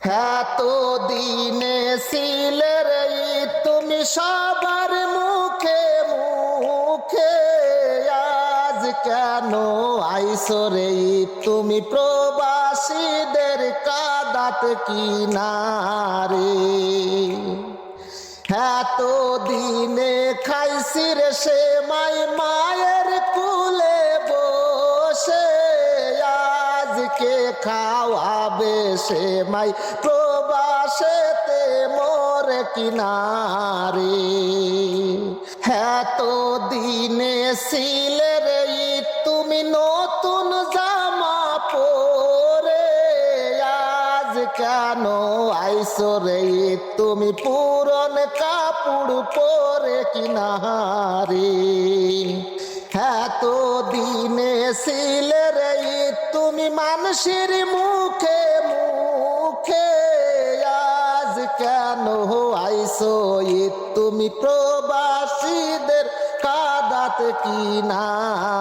হ্যাঁ তো দিনে ছিলে রে, তুমি সবার মুখে মুখে আজ কেন আইসো রে? তুমি প্রবাসীদের কাদাত কিনারে। এত দিনে খাইছি রে সে মাই মায়ের আজকে খাওয়াবে সে মাই? প্রবাসে প্রবাসেতে মোরে কিনারে। এত দিনে সিলে রে তুমি নতুন জামা পরে। আজ কেন আইসো রে তুমি পুরন কাপড় পরে কিনারে। এত দিনে সিলে রে মানুষের মুখে মুখে আজ কেন আইসো? তুমি প্রবাসীদের কাদাত কিনারে